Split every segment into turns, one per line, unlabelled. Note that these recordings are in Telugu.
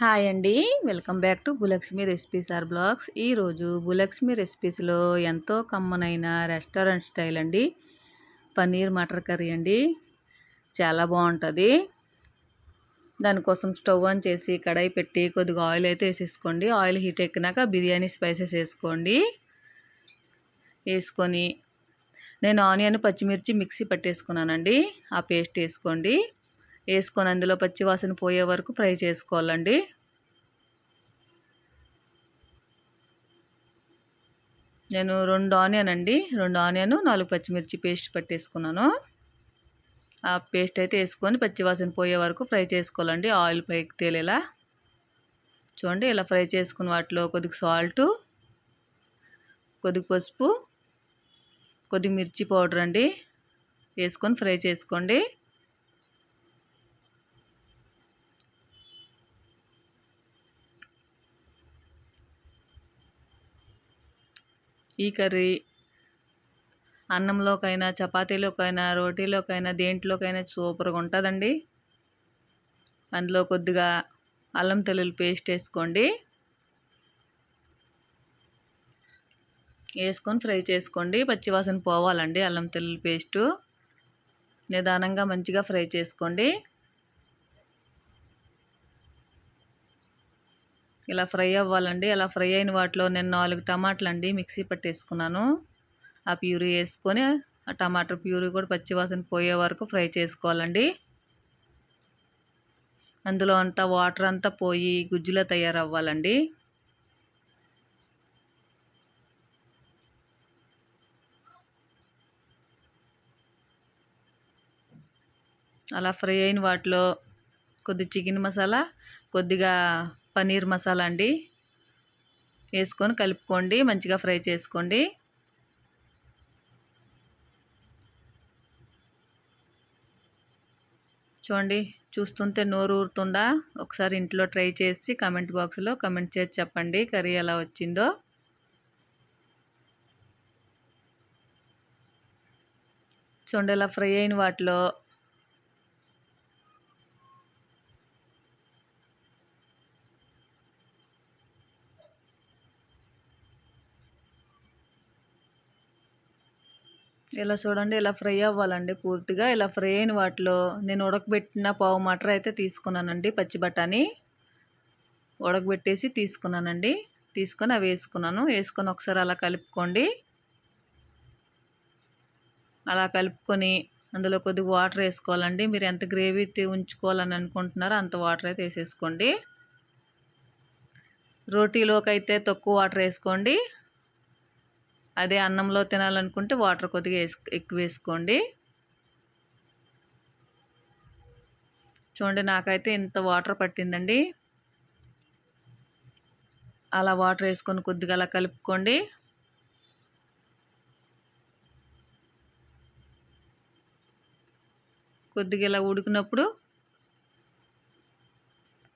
హాయ్ అండి. Welcome back to Bhulakshmi recipes or blogs. ఈరోజు భూలక్ష్మి రెసిపీస్లో ఎంతో కమ్మనైన రెస్టారెంట్ స్టైల్ అండి. పన్నీర్ మటర్ కర్రీ అండి. చాలా బాగుంటుంది. దానికోసం స్టవ్ ఆన్ చేసి కడాయి పెట్టి కొద్దిగా ఆయిల్ అయితే వేసేసుకోండి. ఆయిల్ హీట్ ఎక్కినాక బిర్యానీ స్పైసెస్ వేసుకోండి. వేసుకొని నేను ఆనియన్ పచ్చిమిర్చి మిక్సీ పట్టేసుకున్నానండి. ఆ పేస్ట్ వేసుకోండి. వేసుకొని అందులో పచ్చివాసన పోయే వరకు ఫ్రై చేసుకోవాలండి. నేను రెండు ఆనియన్ అండి. రెండు ఆనియన్ నాలుగు పచ్చిమిర్చి పేస్ట్ పట్టేసుకున్నాను. ఆ పేస్ట్ అయితే వేసుకొని పచ్చివాసన పోయే వరకు ఫ్రై చేసుకోవాలండి. ఆయిల్ పైకి తేలేలా. చూడండి ఇలా ఫ్రై చేసుకున్న వాటిలో కొద్దిగా సాల్టు కొద్దిగా పసుపు కొద్దిగా మిర్చి పౌడర్ అండి. వేసుకొని ఫ్రై చేసుకోండి. ఈ కర్రీ అన్నంలోకైనా చపాతీలోకైనా రోటీలోకైనా దేంట్లోకైనా సూపర్గా ఉంటుందండి. అందులో కొద్దిగా అల్లం తెల్లుల్లి పేస్ట్ వేసుకోండి. వేసుకొని ఫ్రై చేసుకోండి. పచ్చివాసన పోవాలండి అల్లం తెల్లుల్లి పేస్టు. నిదానంగా మంచిగా ఫ్రై చేసుకోండి. ఇలా ఫ్రై అవ్వాలండి. అలా ఫ్రై అయిన వాటిలో నేను నాలుగు టమాటాలు అండి మిక్సీ పట్టేసుకున్నాను. ఆ ప్యూరీ వేసుకొని ఆ టమాటా ప్యూరీ కూడా పచ్చివాసన పోయే వరకు ఫ్రై చేసుకోవాలండి. అందులో అంతా వాటర్ అంతా పోయి గుజ్జులో తయారవ్వాలండి. అలా ఫ్రై అయిన వాటిలో కొద్ది చికెన్ మసాలా కొద్దిగా పన్నీర్ మసాలా అండి. వేసుకొని కలుపుకోండి మంచిగా ఫ్రై చేసుకోండి. చూడండి చూస్తుంటే నోరు ఊరుతుందా? ఒకసారి ఇంట్లో ట్రై చేసి కమెంట్ బాక్స్లో కమెంట్ చేసి చెప్పండి కర్రీ ఎలా వచ్చిందో. చూడండి ఇలా ఫ్రై అయిన వాటిలో ఇలా చూడండి ఇలా ఫ్రై అవ్వాలండి పూర్తిగా. ఇలా ఫ్రై అయిన వాటిలో నేను ఉడకబెట్టిన పావు మటర్ అయితే తీసుకున్నానండి పచ్చి బఠానీ. ఉడకబెట్టేసి తీసుకున్నానండి. తీసుకొని అవి వేసుకున్నాను. వేసుకొని ఒకసారి అలా కలుపుకోండి. అలా కలుపుకొని అందులో కొద్దిగా వాటర్ వేసుకోవాలండి. మీరు ఎంత గ్రేవీ ఉంచుకోవాలని అనుకుంటున్నారో అంత వాటర్ అయితే వేసేసుకోండి. రోటీలోకి అయితే తక్కువ వాటర్ వేసుకోండి. అదే అన్నంలో తినాలనుకుంటే వాటర్ కొద్దిగా వేసు ఎక్కువ వేసుకోండి. చూడండి నాకైతే ఇంత వాటర్ పట్టిందండి. అలా వాటర్ వేసుకొని కొద్దిగా అలా కలుపుకోండి. కొద్దిగా ఇలా ఉడికినప్పుడు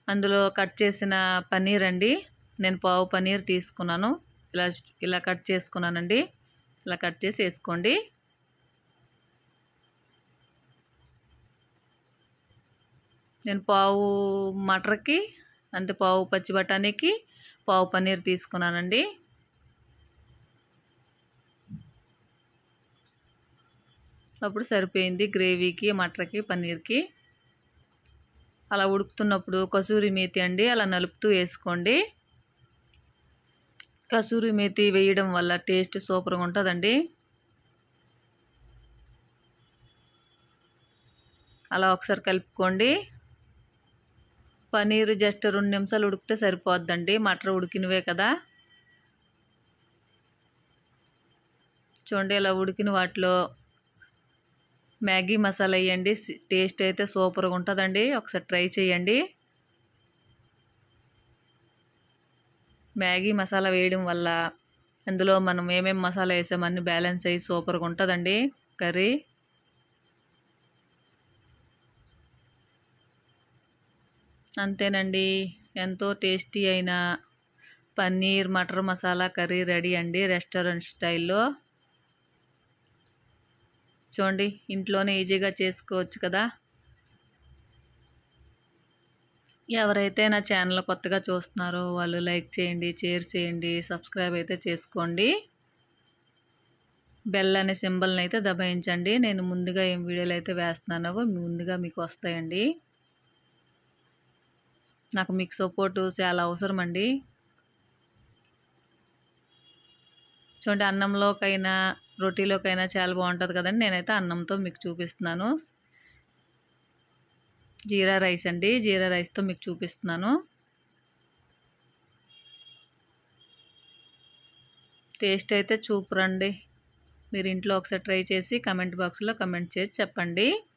అందులో కట్ చేసిన పన్నీర్ అండి నేను పావు పన్నీర్ తీసుకున్నాను. ఇలా ఇలా కట్ చేసుకున్నానండి. ఇలా కట్ చేసి వేసుకోండి. నేను పావు మటర్కి అంతే పావు పచ్చి బఠానీకి పావు పన్నీర్ తీసుకున్నానండి. అప్పుడు సరిపోయింది గ్రేవీకి మటర్కి పన్నీర్కి. అలా ఉడుకుతున్నప్పుడు కసూరి మేతి అండి అలా నలుపుతూ వేసుకోండి. కసూరి మేతి వేయడం వల్ల టేస్ట్ సూపర్గా ఉంటుందండి. అలా ఒకసారి కలుపుకోండి. పనీరు జస్ట్ రెండు నిమిషాలు ఉడికితే సరిపోద్దండి. మటర్ ఉడికినవే కదా. చూడండి ఇలా ఉడికిన వాటిలో మ్యాగీ మసాలా వేయండి. టేస్ట్ అయితే సూపర్గా ఉంటుందండి. ఒకసారి ట్రై చేయండి. మ్యాగీ మసాలా వేయడం వల్ల అందులో మనం ఏమేమి మసాలా వేసామన్నీ బ్యాలెన్స్ అయ్యి సూపర్గా ఉంటుందండి. కర్రీ. అంతేనండి. ఎంతో టేస్టీ అయిన పన్నీర్ మటర్ మసాలా కర్రీ రెడీ అండి రెస్టారెంట్ స్టైల్లో. చూడండి ఇంట్లోనే ఈజీగా చేసుకోవచ్చు కదా. ఎవరైతే నా ఛానల్ కొత్తగా చూస్తున్నారో వాళ్ళు లైక్ చేయండి షేర్ చేయండి సబ్స్క్రైబ్ అయితే చేసుకోండి. బెల్ అనే సింబల్ని అయితే దబాయించండి. నేను ముందుగా ఏం వీడియోలు అయితే వేస్తున్నానో ముందుగా మీకు వస్తాయండి. నాకు మీకు సపోర్టు చాలా అవసరం అండి చూడండి అన్నంలోకైనా రొటీలోకైనా చాలా బాగుంటుంది కదండి. నేనైతే అన్నంతో మీకు చూపిస్తున్నాను. జీరా రైస్ అండి. జీరా రైస్తో మీకు చూపిస్తున్నాను. టేస్ట్ అయితే చూపురండి. మీరు ఇంట్లో ఒకసారి ట్రై చేసి కమెంట్ బాక్స్లో కమెంట్ చేసి చెప్పండి.